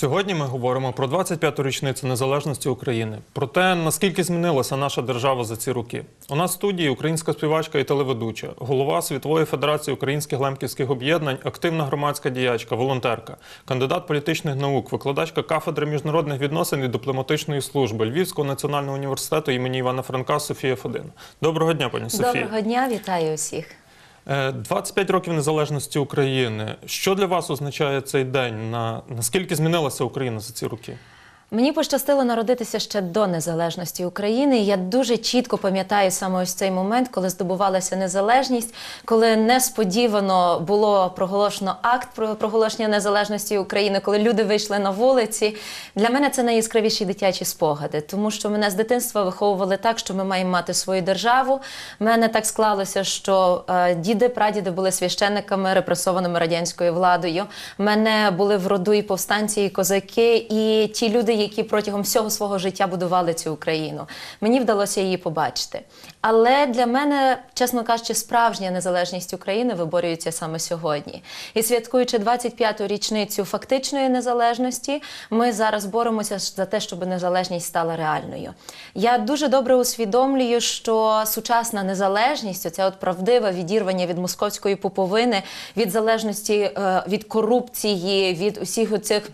Сьогодні ми говоримо про 25-ту річницю незалежності України, про те, наскільки змінилася наша держава за ці роки. У нас в студії українська співачка і телеведуча, голова Світової федерації українських лемківських об'єднань, активна громадська діячка, волонтерка, кандидат політичних наук, викладачка кафедри міжнародних відносин і дипломатичної служби Львівського національного університету імені Івана Франка Софія Федин. Доброго дня, пані Софія. Доброго дня, вітаю усіх. Е, 25 років незалежності України. Що для вас означає цей день? На наскільки змінилася Україна за ці роки? Мені пощастило народитися ще до незалежності України. Я дуже чітко пам'ятаю саме ось цей момент, коли здобувалася незалежність, коли несподівано було проголошено акт про проголошення незалежності України, коли люди вийшли на вулиці. Для мене це найяскравіші дитячі спогади, тому що мене з дитинства виховували так, що ми маємо мати свою державу. Мене так склалося, що е, діди, прадіди були священниками, репресованими радянською владою. Мене були в роду і повстанці, і козаки, і ті люди, які протягом всього свого життя будували цю Україну. Мені вдалося її побачити. Але для мене, чесно кажучи, справжня незалежність України виборюється саме сьогодні. І святкуючи 25-ту річницю фактичної незалежності, ми зараз боремося за те, щоб незалежність стала реальною. Я дуже добре усвідомлюю, що сучасна незалежність, оце от правдиве відірвання від московської пуповини, від залежності е, від корупції, від усіх оцих.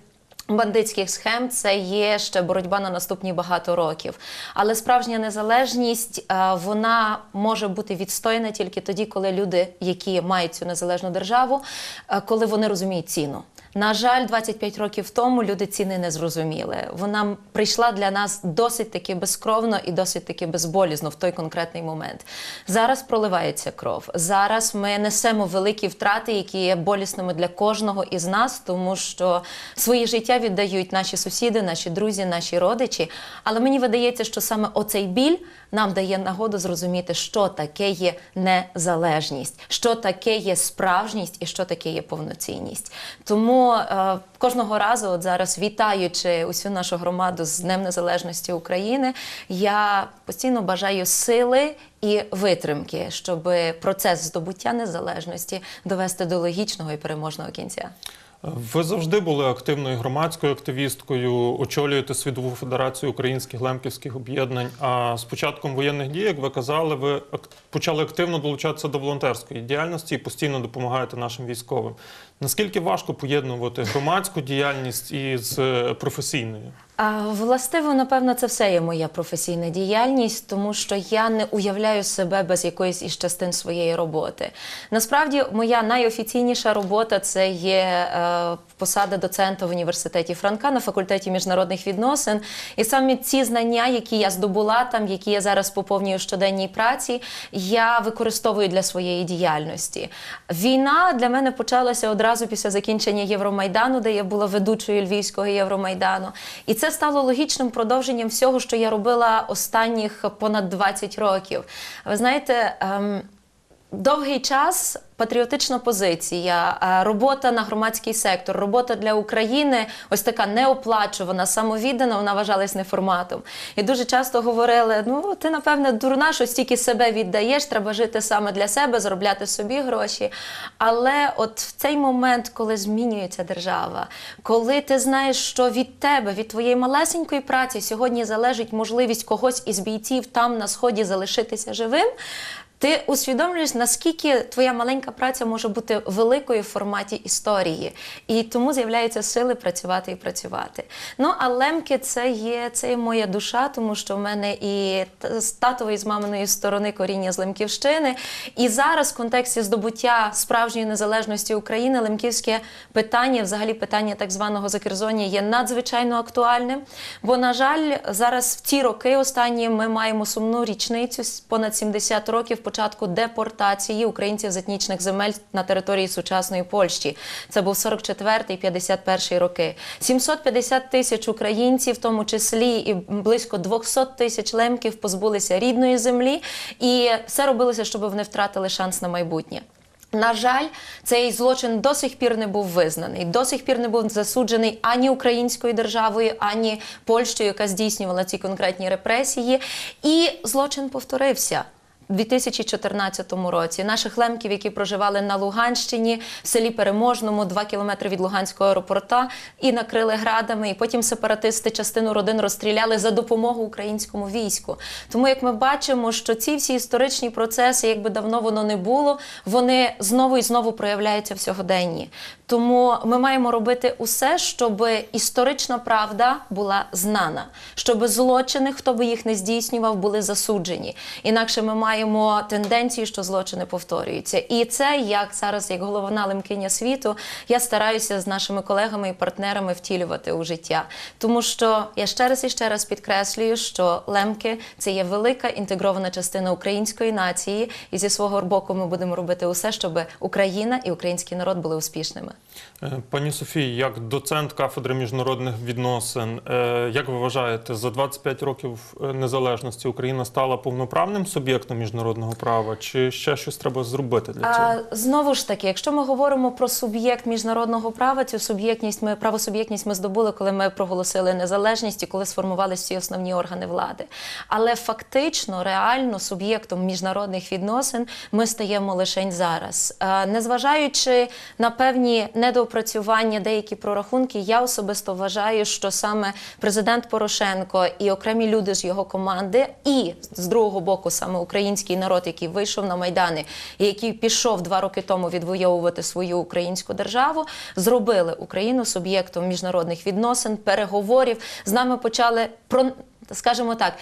Бандитських схем це є ще боротьба на наступні багато років. Але справжня незалежність е, вона може бути відстояна тільки тоді, коли люди, які мають цю незалежну державу, е, коли вони розуміють ціну. На жаль, 25 років тому люди ціни не зрозуміли. Вона прийшла для нас досить таки безкровно і досить таки безболізно в той конкретний момент. Зараз проливається кров. Зараз ми несемо великі втрати, які є болісними для кожного із нас, тому що свої життя віддають наші сусіди, наші друзі, наші родичі. Але мені видається, що саме оцей біль нам дає нагоду зрозуміти, що таке є незалежність, що таке є справжність і що таке є повноцінність. Тому е, кожного разу, от зараз вітаючи усю нашу громаду з Днем Незалежності України, я постійно бажаю сили. І витримки, щоб процес здобуття незалежності довести до логічного і переможного кінця. Ви завжди були активною громадською активісткою, очолюєте Світову федерацію українських лемківських об'єднань. А з початком воєнних дій, як ви казали, ви почали активно долучатися до волонтерської діяльності і постійно допомагаєте нашим військовим. Наскільки важко поєднувати громадську діяльність із е, професійною? Властиво, напевно, це все є моя професійна діяльність, тому що я не уявляю себе без якоїсь із частин своєї роботи. Насправді, моя найофіційніша робота це є е, посада доцента в університеті Франка на факультеті міжнародних відносин. І саме ці знання, які я здобула там, які я зараз поповнюю в щоденній праці, я використовую для своєї діяльності. Війна для мене почалася одразу після закінчення Євромайдану, де я була ведучою Львівського Євромайдану. І це стало логічним продовженням всього, що я робила останніх понад 20 років. Ви знаєте, ем, довгий час. Патріотична позиція, е, робота на громадський сектор, робота для України, ось така неоплачувана, самовіддана, вона вважалась неформатом. І дуже часто говорили: ну ти напевне дурна, що стільки себе віддаєш, треба жити саме для себе, заробляти собі гроші. Але от в цей момент, коли змінюється держава, коли ти знаєш, що від тебе, від твоєї малесенької праці сьогодні залежить можливість когось із бійців там на сході залишитися живим. Ти усвідомлюєш, наскільки твоя маленька праця може бути великою в форматі історії, і тому з'являються сили працювати і працювати. Ну а лемки це є, це є моя душа, тому що в мене і з татової з маминої сторони коріння з Лемківщини. І зараз в контексті здобуття справжньої незалежності України лемківське питання, взагалі питання так званого Закерзоння, є надзвичайно актуальним. Бо, на жаль, зараз в ці роки останні ми маємо сумну річницю понад 70 років початку депортації українців з етнічних земель на території сучасної Польщі. Це був 44 і 51 роки. 750 тисяч українців, в тому числі і близько 200 тисяч лемків, позбулися рідної землі, і все робилося, щоб вони втратили шанс на майбутнє. На жаль, цей злочин до сих пір не був визнаний, до сих пір не був засуджений ані українською державою, ані Польщею, яка здійснювала ці конкретні репресії. І злочин повторився. У 2014 році наших лемків, які проживали на Луганщині, в селі Переможному, 2 кілометри від Луганського аеропорта, і накрили градами. І потім сепаратисти частину родин розстріляли за допомогу українському війську. Тому, як ми бачимо, що ці всі історичні процеси, якби давно воно не було, вони знову і знову проявляються в сьогоденні. Тому ми маємо робити усе, щоб історична правда була знана, щоб злочини, хто би їх не здійснював, були засуджені. Інакше ми маємо тенденцію, що злочини повторюються. І це як зараз, як головна лемкиня світу, я стараюся з нашими колегами і партнерами втілювати у життя. Тому що я ще раз і ще раз підкреслюю, що лемки це є велика інтегрована частина української нації, і зі свого боку ми будемо робити усе, щоб Україна і український народ були успішними. Е, Пані Софії, як доцент кафедри міжнародних відносин, е, як ви вважаєте, за 25 років е, незалежності Україна стала повноправним суб'єктом міжнародного права, чи ще щось треба зробити для цього? А, знову ж таки, якщо ми говоримо про суб'єкт міжнародного права, цю суб'єктність ми правосуб'єктність ми здобули, коли ми проголосили незалежність і коли сформувалися всі основні органи влади. Але фактично, реально суб'єктом міжнародних відносин ми стаємо лише зараз. А, незважаючи на певні недоопрацювання, деякі прорахунки, я особисто вважаю, що саме президент Порошенко і окремі люди з його команди, і з другого боку, саме український народ, який вийшов на майдани, і який пішов два роки тому відвоювати свою українську державу, зробили Україну суб'єктом міжнародних відносин, переговорів. З нами почали про скажімо так.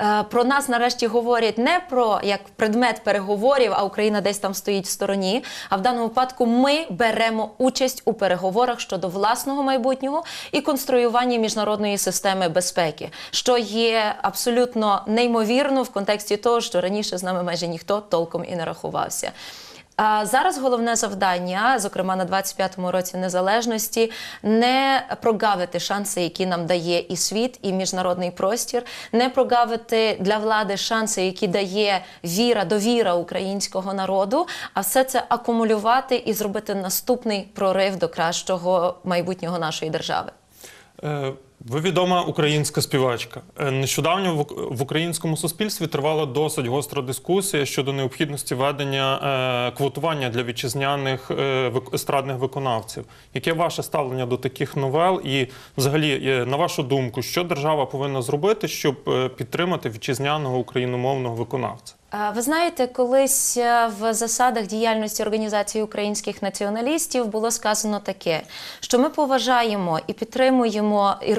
Е, Про нас нарешті говорять не про як предмет переговорів, а Україна десь там стоїть в стороні. А в даному випадку ми беремо участь у переговорах щодо власного майбутнього і конструювання міжнародної системи безпеки, що є абсолютно неймовірно в контексті того, що раніше з нами майже ніхто толком і не рахувався. А зараз головне завдання, зокрема на 25-му році незалежності, не прогавити шанси, які нам дає і світ, і міжнародний простір, не прогавити для влади шанси, які дає віра, довіра українського народу, а все це акумулювати і зробити наступний прорив до кращого майбутнього нашої держави. Е, Ви відома українська співачка. Е, Нещодавно в- українському суспільстві тривала досить гостра дискусія щодо необхідності ведення е, квотування для вітчизняних е, естрадних виконавців. Яке ваше ставлення до таких новел? І, взагалі, на вашу думку, що держава повинна зробити, щоб підтримати вітчизняного україномовного виконавця? Ви знаєте, колись е, в засадах діяльності організації українських націоналістів було сказано таке, що ми поважаємо і підтримуємо і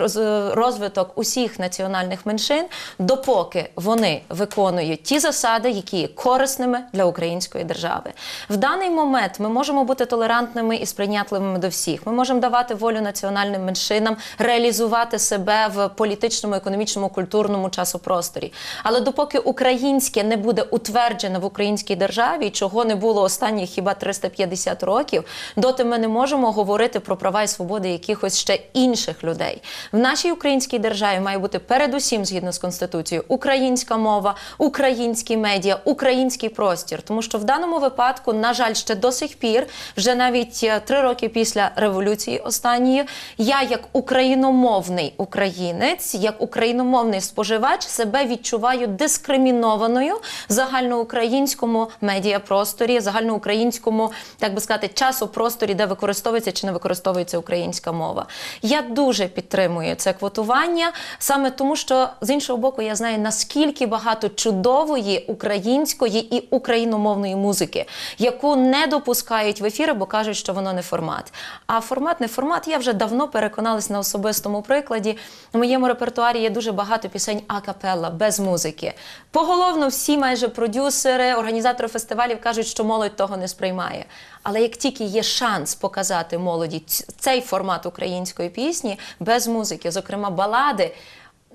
розвиток усіх національних меншин, допоки вони виконують ті засади, які є корисними для української держави. В даний момент ми можемо бути толерантними і сприйнятливими до всіх. Ми можемо давати волю національним меншинам реалізувати себе в політичному, економічному, культурному часопросторі. Але допоки українське не буде утверджене в українській державі, чого не було останні хіба 350 років, доти ми не можемо говорити про права і свободи якихось ще інших людей. В нашій українській державі має бути передусім згідно з конституцією українська мова, українські медіа, український простір. Тому що в даному випадку, на жаль, ще до сих пір, вже навіть е, три роки після революції останньої, я як україномовний українець, як україномовний споживач, себе відчуваю дискримінованою загальноукраїнському медіапросторі, загальноукраїнському, так би сказати, часопросторі, де використовується чи не використовується українська мова. Я дуже підтримую це квотування, саме тому, що з іншого боку, я знаю наскільки багато чудової української і україномовної музики, яку не допускають в ефір, бо кажуть, що воно не формат. А формат не формат. Я вже давно переконалась на особистому прикладі. У моєму репертуарі є дуже багато пісень акапелла, без музики. Поголовно всі майже продюсери, організатори фестивалів кажуть, що молодь того не сприймає. Але як тільки є шанс показати молоді цей формат української пісні без музики, зокрема балади.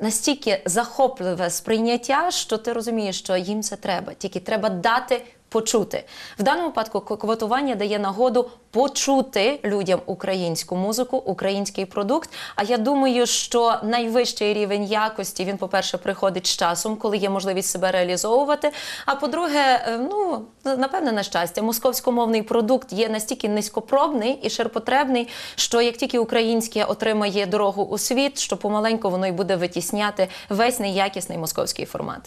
Настільки захопливе сприйняття, що ти розумієш, що їм це треба. Тільки треба дати почути. В даному випадку квотування дає нагоду почути людям українську музику, український продукт. А я думаю, що найвищий рівень якості він, по-перше, приходить з часом, коли є можливість себе реалізовувати. А по-друге, е, ну напевне, на щастя, московськомовний продукт є настільки низькопробний і ширпотребний, що як тільки українське отримає дорогу у світ, що помаленьку воно й буде витісняти весь неякісний московський формат.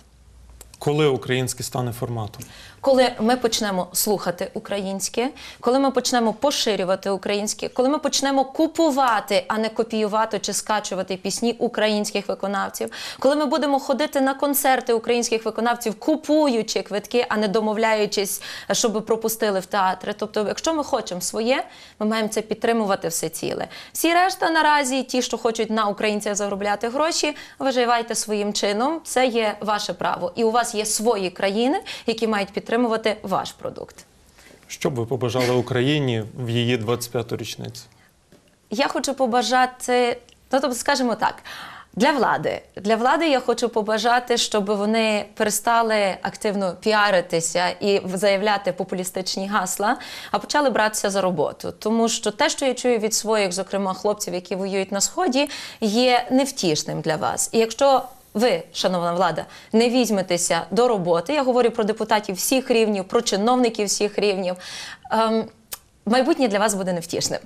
Коли український стане форматом? Коли ми почнемо слухати українське, коли ми почнемо поширювати українське, коли ми почнемо купувати, а не копіювати чи скачувати пісні українських виконавців, коли ми будемо ходити на концерти українських виконавців, купуючи квитки, а не домовляючись, щоб пропустили в театри. Тобто, якщо ми хочемо своє, ми маємо це підтримувати все ціле. Всі решта наразі, ті, що хочуть на українцях заробляти гроші, виживайте своїм чином. Це є ваше право, і у вас є свої країни, які мають підтримувати ваш продукт. Що б ви побажали Україні в її 25-ту річницю? Я хочу побажати, ну тобто, скажімо так. Для влади для влади я хочу побажати, щоб вони перестали активно піаритися і заявляти популістичні гасла, а почали братися за роботу. Тому що те, що я чую від своїх, зокрема хлопців, які воюють на сході, є невтішним для вас. І якщо ви, шановна влада, не візьметеся до роботи, я говорю про депутатів всіх рівнів, про чиновників всіх рівнів. Ем, майбутнє для вас буде невтішним.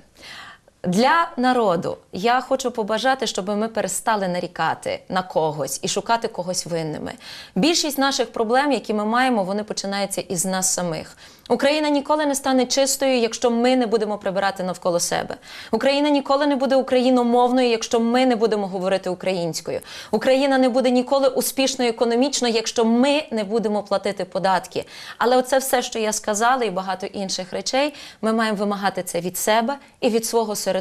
Для народу я хочу побажати, щоб ми перестали нарікати на когось і шукати когось винними. Більшість наших проблем, які ми маємо, вони починаються із нас самих. Україна ніколи не стане чистою, якщо ми не будемо прибирати навколо себе. Україна ніколи не буде україномовною, якщо ми не будемо говорити українською. Україна не буде ніколи успішною економічно, якщо ми не будемо платити податки. Але оце все, що я сказала, і багато інших речей, ми маємо вимагати це від себе і від свого середовища,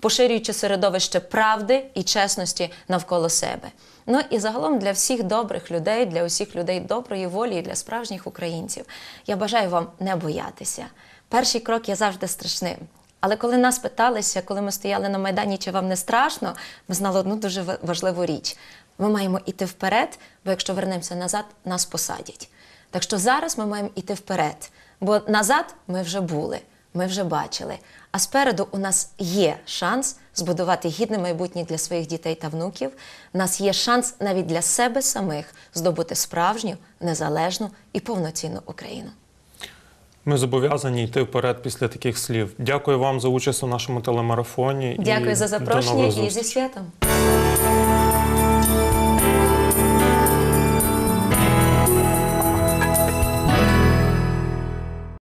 поширюючи середовище правди і чесності навколо себе. Ну і загалом для всіх добрих людей, для усіх людей доброї волі і для справжніх українців. Я бажаю вам не боятися. Перший крок є завжди страшним. Але коли нас питалися, коли ми стояли на Майдані, чи вам не страшно, ми знали одну дуже важливу річ. Ми маємо йти вперед, бо якщо вернемося назад, нас посадять. Так що зараз ми маємо йти вперед, бо назад ми вже були, ми вже бачили. А спереду у нас є шанс збудувати гідне майбутнє для своїх дітей та внуків. У нас є шанс навіть для себе самих здобути справжню, незалежну і повноцінну Україну. Ми зобов'язані йти вперед після таких слів. Дякую вам за участь у нашому телемарафоні. і Дякую за до нових запрошення і зі святом.